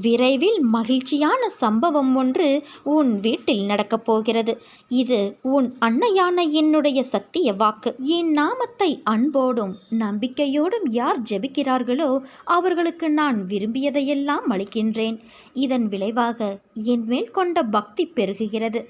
விரைவில் மகிழ்ச்சியான சம்பவம் ஒன்று உன் வீட்டில் நடக்கப் போகிறது. இது உன் அன்னையான என்னுடைய சத்திய வாக்கு. என் நாமத்தை அன்போடும் நம்பிக்கையோடும் யார் ஜெபிக்கிறார்களோ அவர்களுக்கு நான் விரும்பியதையெல்லாம் அளிக்கின்றேன். இதன் விளைவாக என் மேல் கொண்ட பக்தி பெருகுகிறது.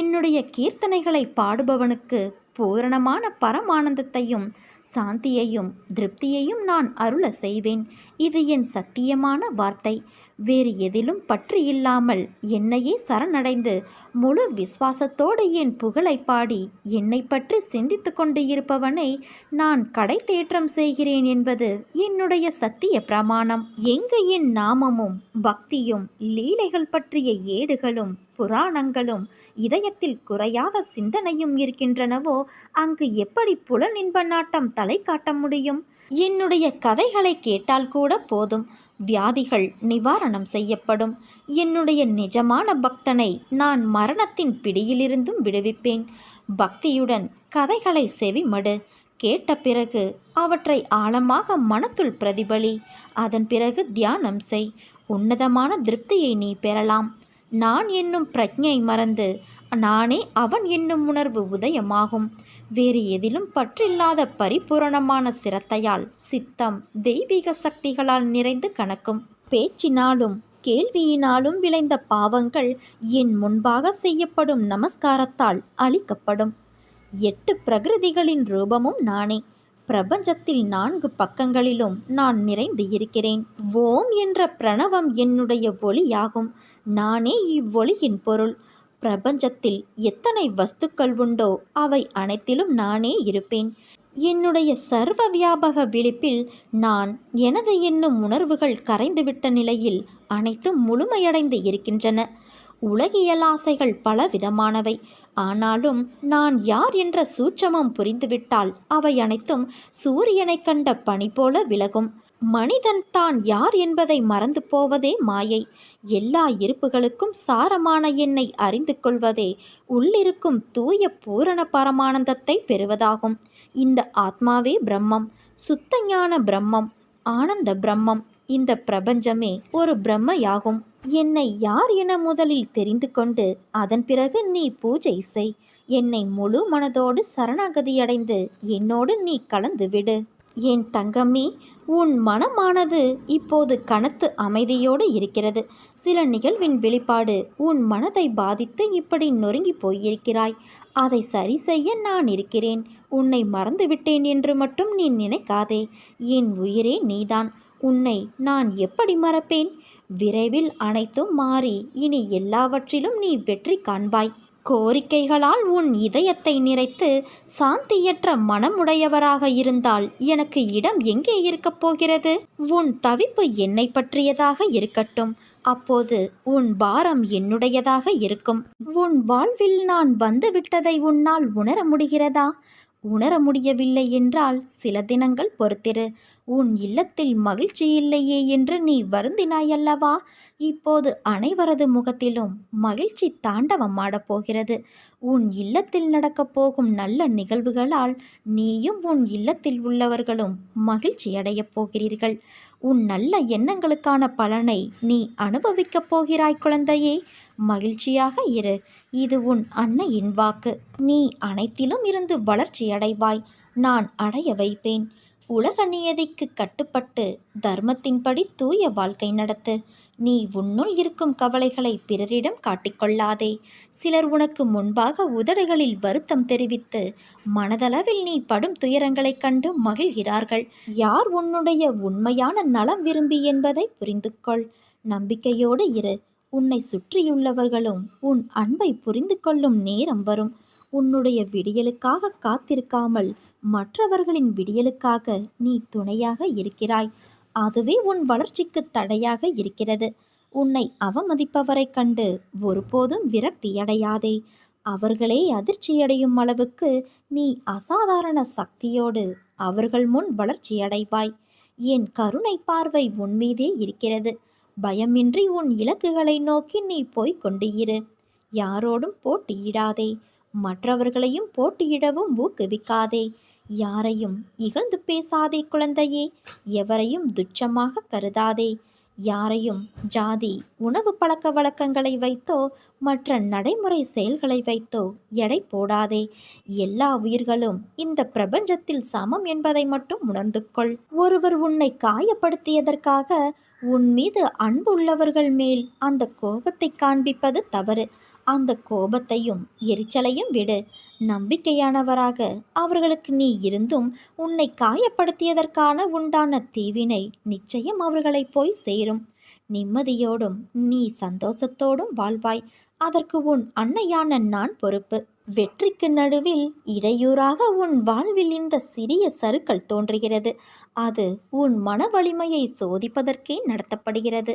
என்னுடைய கீர்த்தனைகளை பாடுபவனுக்கு பூரணமான பரமானந்தத்தையும் சாந்தியையும் திருப்தியையும் நான் அருள செய்வேன். இது என் சத்தியமான வார்த்தை. வேறு எதிலும் பற்று இல்லாமல் என்னையே சரணடைந்து முழு விசுவாசத்தோடு என் புகழை பாடி என்னை பற்றி சிந்தித்து கொண்டு இருப்பவனை நான் கடை தேற்றம் செய்கிறேன் என்பது என்னுடைய சத்திய பிரமாணம். எங்கு என் நாமமும் பக்தியும் லீலைகள் பற்றிய ஏடுகளும் புராணங்களும் இதயத்தில் குறையாத சிந்தனையும் இருக்கின்றனவோ அங்கு எப்படி புலனின்ப நாட்டம் தலை காட்ட முடியும்? என்னுடைய கதைகளை கேட்டால் கூட போதும். வியாதிகள் நிவாரணம் செய்யப்படும். என்னுடைய நிஜமான பக்தனை நான் மரணத்தின் பிடியிலிருந்தும் விடுவிப்பேன். பக்தியுடன் கதைகளை செவிமடு. கேட்ட பிறகு அவற்றை ஆழமாக மனத்துள் பிரதிபலி. அதன் பிறகு தியானம் செய். உன்னதமான திருப்தியை நீ பெறலாம். நான் என்னும் பிரஜை மறந்து நானே அவன் என்னும் உணர்வு உதயமாகும். வேறு எதிலும் பற்றில்லாத பரிபூரணமான சிரத்தையால் சித்தம் தெய்வீக சக்திகளால் நிறைந்து கணக்கும் பேச்சினாலும் கேள்வியினாலும் விளைந்த பாவங்கள் என் முன்பாக செய்யப்படும் நமஸ்காரத்தால் அழிக்கப்படும். எட்டு பிரகிருதிகளின் ரூபமும் நானே. பிரபஞ்சத்தில் நான்கு பக்கங்களிலும் நான் நிறைந்து இருக்கிறேன். ஓம் என்ற பிரணவம் என்னுடைய ஒளியாகும். நானே இவ்வொளியின் பொருள். பிரபஞ்சத்தில் எத்தனை வஸ்துக்கள் உண்டோ அவை அனைத்திலும் நானே இருப்பேன். என்னுடைய சர்வ வியாபக விழிப்பில் நான் எனது என்னும் உணர்வுகள் கரைந்துவிட்ட நிலையில் அனைத்தும் முழுமையடைந்து இருக்கின்றன. உலகியல் ஆசைகள் பலவிதமானவை. ஆனாலும் நான் யார் என்ற சூட்சமம் புரிந்துவிட்டால் அவை அனைத்தும் சூரியனைக் கண்ட பனி போல விலகும். மனிதன் தான் யார் என்பதை மறந்து போவதே மாயை. எல்லா இருப்புகளுக்கும் சாரமான என்னை அறிந்து கொள்வதே உள்ளிருக்கும் தூய பூரண பரமானந்தத்தை பெறுவதாகும். இந்த ஆத்மாவே பிரம்மம் சுத்த ஞான பிரம்மம் ஆனந்த பிரம்மம். இந்த பிரபஞ்சமே ஒரு பிரம்மையாகும். என்னை யார் என முதலில் தெரிந்து கொண்டு அதன் பிறகு நீ பூஜை செய். என்னை முழு மனதோடு சரணாகதியடைந்து என்னோடு நீ கலந்து விடு. என் தங்கமே உன் மனமானது இப்போது கனத்து அமைதியோடு இருக்கிறது. சில நிகழ்வின் வெளிப்பாடு உன் மனதை பாதித்து இப்படி நொறுங்கி போயிருக்கிறாய். அதை சரி செய்ய நான் இருக்கிறேன். உன்னை மறந்துவிட்டேன் என்று மட்டும் நீ நினைக்காதே. என் உயிரே நீதான். உன்னை நான் எப்படி மறப்பேன்? விரைவில் அனைத்தும் மாறி இனி எல்லாவற்றிலும் நீ வெற்றி காண்பாய். கோரிக்கைகளால் உன் இதயத்தை நிறைத்து சாந்தியற்ற மனமுடையவராக இருந்தால் எனக்கு இடம் எங்கே இருக்கப் போகிறது? உன் தவிப்பு என்னை பற்றியதாக இருக்கட்டும். அப்போது உன் பாரம் என்னுடையதாக இருக்கும். உன் வாழ்வில் நான் வந்துவிட்டதை உன்னால் உணர முடிகிறதா? உணர முடியவில்லை என்றால் சில தினங்கள் பொறுத்திரு. உன் இல்லத்தில் மகிழ்ச்சி இல்லையே என்று நீ வருந்தினாய் அல்லவா இப்போது அனைவரது முகத்திலும் மகிழ்ச்சி தாண்டவம் ஆடப்போகிறது உன் இல்லத்தில் நடக்கப் போகும் நல்ல நிகழ்வுகளால் நீயும் உன் இல்லத்தில் உள்ளவர்களும் மகிழ்ச்சி அடையப் போகிறீர்கள். உன் நல்ல எண்ணங்களுக்கான பலனை நீ அனுபவிக்கப் போகிறாய் குழந்தையே. மகிழ்ச்சியாக இரு. இது உன் அன்னையின் வாக்கு. நீ அனைத்திலும் இருந்து வளர்ச்சி அடைவாய் நான் அடைய வைப்பேன். உலக நியதிக்கு கட்டுப்பட்டு தர்மத்தின்படி தூய வாழ்க்கை நடத்து. நீ உன்னுள் இருக்கும் கவலைகளை பிறரிடம் காட்டிக்கொள்ளாதே. சிலர் உனக்கு முன்பாக உதடுகளில் வருத்தம் தெரிவித்து மனதளவில் நீ படும் துயரங்களைக் கண்டு மகிழ்கிறார்கள். யார் உன்னுடைய உண்மையான நலம் விரும்பி என்பதை புரிந்து கொள் நம்பிக்கையோடு இரு. உன்னை சுற்றியுள்ளவர்களும் உன் அன்பை புரிந்து கொள்ளும் நேரம் வரும். உன்னுடைய விடியலுக்காக காத்திருக்காமல் மற்றவர்களின் விடியலுக்காக நீ துணையாக இருக்கிறாய். அதுவே உன் வளர்ச்சிக்கு தடையாக இருக்கிறது. உன்னை அவமதிப்பவரைக் கண்டு ஒருபோதும் விரக்தியடையாதே. அவர்களே அதிர்ச்சியடையும் அளவுக்கு நீ அசாதாரண சக்தியோடு அவர்கள் முன் வளர்ச்சியடைவாய். என் கருணை பார்வை உன்மீதே இருக்கிறது. பயமின்றி உன் இலக்குகளை நோக்கி நீ போய்க் கொண்டு இரு யாரோடும் போட்டியிடாதே. மற்றவர்களையும் போட்டியிடவும் ஊக்குவிக்காதே. யாரையும் இகழ்ந்து பேசாதே குழந்தையே எவரையும் துச்சமாக கருதாதே. யாரையும் ஜாதி உணவு பழக்க வழக்கங்களை வைத்தோ மற்ற நடைமுறை செயல்களை வைத்தோ எடை போடாதே. எல்லா உயிர்களும் இந்த பிரபஞ்சத்தில் சமம் என்பதை மட்டும் உணர்ந்து கொள் ஒருவர் உன்னை காயப்படுத்தியதற்காக உன் மீது அன்புள்ளவர்கள் மேல் அந்த கோபத்தை காண்பிப்பது தவறு. அந்த கோபத்தையும் எரிச்சலையும் விடு. நம்பிக்கையானவராக அவர்களுக்கு நீ இருந்தும் உன்னை காயப்படுத்தியதற்கான உண்டான தீவினை நிச்சயம் அவர்களை போய் சேரும். நிம்மதியோடும் நீ சந்தோஷத்தோடும் வாழ்வாய். அதற்கு உன் அன்னையான நான் பொறுப்பு. வெற்றிக்கு நடுவில் இடையூறாக உன் வாழ்வில் இந்த சிறிய சறுக்கள் தோன்றுகிறது. அது உன் மன வலிமையை சோதிப்பதற்கே நடத்தப்படுகிறது.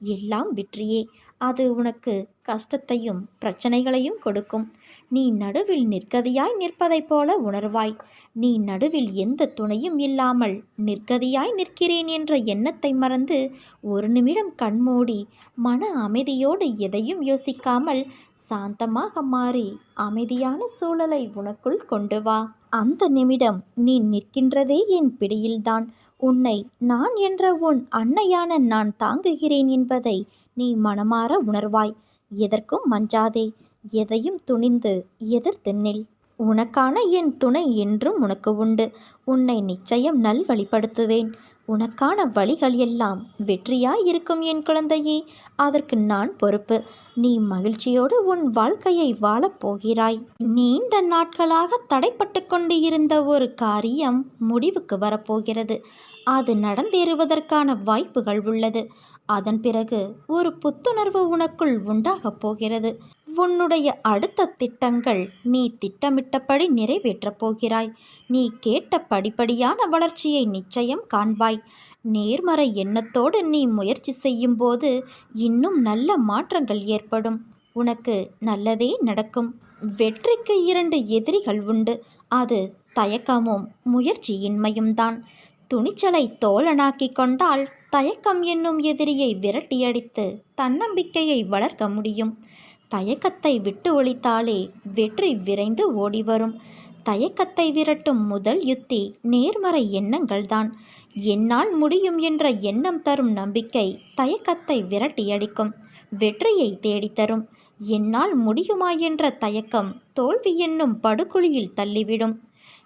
எல்லாம் வெற்றியே. அது உனக்கு கஷ்டத்தையும் பிரச்சனைகளையும் கொடுக்கும். நீ நடுவில் நிற்கதியாய் நிற்பதைப் போல உணர்வாய். நீ நடுவில் எந்த துணையும் இல்லாமல் நிற்கதியாய் நிற்கிறேன் என்ற எண்ணத்தை மறந்து ஒரு நிமிடம் கண்மூடி மன அமைதியோடு எதையும் யோசிக்காமல் சாந்தமாக மாறி அமைதியான சூழலை உனக்குள் கொண்டு வா. அந்த நிமிடம் நீ நிற்கின்றதே என் பிடியில்தான். உன்னை நான் என்ற உன் அன்னையான நான் தாங்குகிறேன் என்பதை நீ மனமாற உணர்வாய். எதற்கும் மஞ்சாதே எதையும் துணிந்து எதிர்த்து நில் உனக்கான என் துணை என்றும் உனக்கு உண்டு. உன்னை நிச்சயம் நல்வழிப்படுத்துவேன் உனக்கான வழிகள் எல்லாம் வெற்றியாய் இருக்கும் என் குழந்தையே அதற்கு நான் பொறுப்பு. நீ மகிழ்ச்சியோடு உன் வாழ்க்கையை வாழப் போகிறாய். நீண்ட நாட்களாக தடைப்பட்டு கொண்டு இருந்த ஒரு காரியம் முடிவுக்கு வரப்போகிறது. அது நடந்தேறுவதற்கான வாய்ப்புகள் உள்ளது. அதன் பிறகு ஒரு புத்துணர்வு உனக்குள் உண்டாகப் போகிறது. உன்னுடைய அடுத்த திட்டங்கள் நீ திட்டமிட்டபடி நிறைவேற்றப் போகிறாய். நீ கேட்ட படிப்படியான வளர்ச்சியை நிச்சயம் காண்பாய். நேர்மறை எண்ணத்தோடு நீ முயற்சி செய்யும்போது இன்னும் நல்ல மாற்றங்கள் ஏற்படும். உனக்கு நல்லதே நடக்கும். வெற்றிக்கு இரண்டு எதிரிகள் உண்டு. அது தயக்கமும் முயற்சியின்மையும் தான் துணிச்சலை தோழனாக்கிக் கொண்டால் தயக்கம் என்னும் எதிரியை விரட்டியடித்து தன்னம்பிக்கையை வளர்க்க முடியும். தயக்கத்தை விட்டு ஒழித்தாலே வெற்றி விரைந்து ஓடிவரும். தயக்கத்தை விரட்டும் முதல் யுத்தி நேர்மறை எண்ணங்கள்தான். என்னால் முடியும் என்ற எண்ணம் தரும் நம்பிக்கை தயக்கத்தை விரட்டியடிக்கும். வெற்றியை தேடித்தரும். என்னால் முடியுமா என்ற தயக்கம் தோல்வி என்னும் படுகுழியில் தள்ளிவிடும்.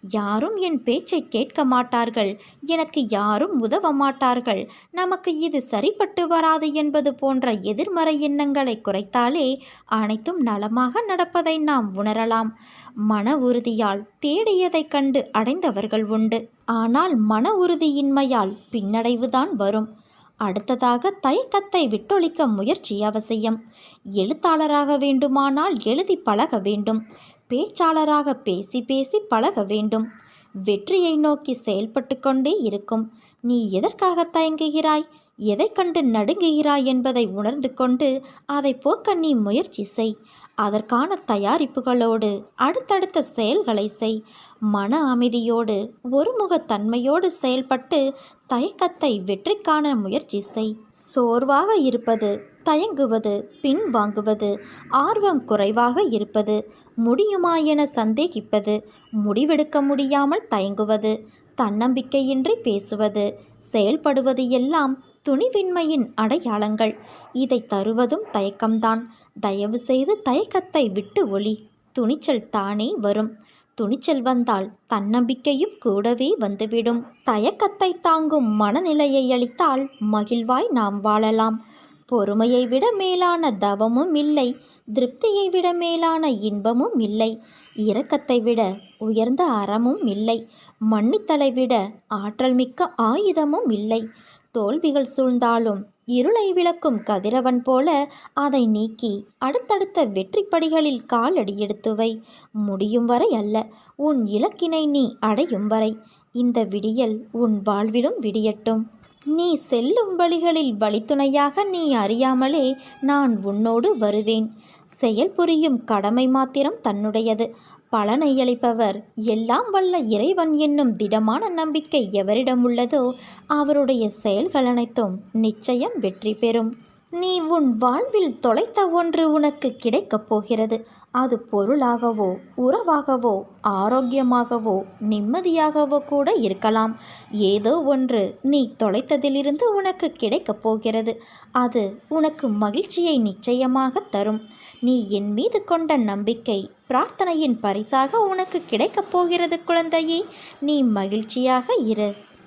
யாரும் என் பேச்சை கேட்க மாட்டார்கள். எனக்கு யாரும் உதவ மாட்டார்கள். நமக்கு இது சரிப்பட்டு வராது என்பது போன்ற எதிர்மறை எண்ணங்களை குறைத்தாலே அனைத்தும் நலமாக நடப்பதை நாம் உணரலாம். மன உறுதியால் தேடியதைக் கண்டு அடைந்தவர்கள் உண்டு. ஆனால் மன உறுதியின்மையால் பின்னடைவுதான் வரும். அடுத்ததாக தயக்கத்தை விட்டொழிக்க முயற்சி அவசியம். எழுத்தாளராக வேண்டுமானால் எழுதி பழக வேண்டும். பேச்சாளராக பேசி பேசி பழக வேண்டும். வெற்றியை நோக்கி செயல்பட்டு கொண்டே இருக்கும். நீ எதற்காக தயங்குகிறாய்? எதை கண்டு நடுங்குகிறாய் என்பதை உணர்ந்து கொண்டு அதை போக்க நீ முயற்சி செய். அதற்கான தயாரிப்புகளோடு அடுத்தடுத்த செயல்களை செய். மன அமைதியோடு ஒருமுகத்தன்மையோடு செயல்பட்டு தயக்கத்தை வெற்றிக்கான முயற்சி செய். சோர்வாக இருப்பது தயங்குவது பின் வாங்குவது ஆர்வம் குறைவாக இருப்பது முடியுமா என சந்தேகிப்பது முடிவெடுக்க முடியாமல் தயங்குவது தன்னம்பிக்கையின்றி பேசுவது செயல்படுவது எல்லாம் துணிவின்மையின் அடையாளங்கள். இதை தருவதும் தயக்கம்தான். தயவு செய்து தயக்கத்தை விட்டு ஒளி. துணிச்சல் தானே வரும். துணிச்சல் வந்தால் தன்னம்பிக்கையும் கூடவே வந்துவிடும். தயக்கத்தை தாங்கும் மனநிலையை அளித்தால் மகிழ்வாய் நாம் வாழலாம். பொறுமையை விட மேலான தவமும் இல்லை. திருப்தியை விட மேலான இன்பமும் இல்லை. இரக்கத்தை விட உயர்ந்த அறமும் இல்லை. மன்னித்தலை விட ஆற்றல் மிக்க ஆயுதமும் இல்லை. தோல்விகள் சூழ்ந்தாலும் இருளை விளக்கும் கதிரவன் போல அதை நீக்கி அடுத்தடுத்த வெற்றிப்படிகளில் காலடி எடுத்து வை முடியும் வரை அல்ல உன் இலக்கினை நீ அடையும் வரை. இந்த விடியல் உன் வாழ்விலும் விடியட்டும். நீ செல்லும் வழிகளில் வழித்துணையாக நீ அறியாமலே நான் உன்னோடு வருவேன். செயல் புரியும் கடமை மாத்திரம் தன்னுடையது. பலனை அளிப்பவர் எல்லாம் வல்ல இறைவன் என்னும் திடமான நம்பிக்கை எவரிடம் உள்ளதோ அவருடைய செயல்கள் அனைத்தும் நிச்சயம் வெற்றி பெறும். நீ உன் வாழ்வில் தொலைத்த ஒன்று உனக்கு கிடைக்கப் போகிறது. அது பொருளாகவோ உறவாகவோ ஆரோக்கியமாகவோ நிம்மதியாகவோ கூட இருக்கலாம். ஏதோ ஒன்று நீ தொலைத்ததிலிருந்து உனக்கு கிடைக்கப் போகிறது. அது உனக்கு மகிழ்ச்சியை நிச்சயமாக தரும். நீ என் மீது கொண்ட நம்பிக்கை பிரார்த்தனையின் பரிசாக உனக்கு கிடைக்கப் போகிறது குழந்தையே. நீ மகிழ்ச்சியாக இரு.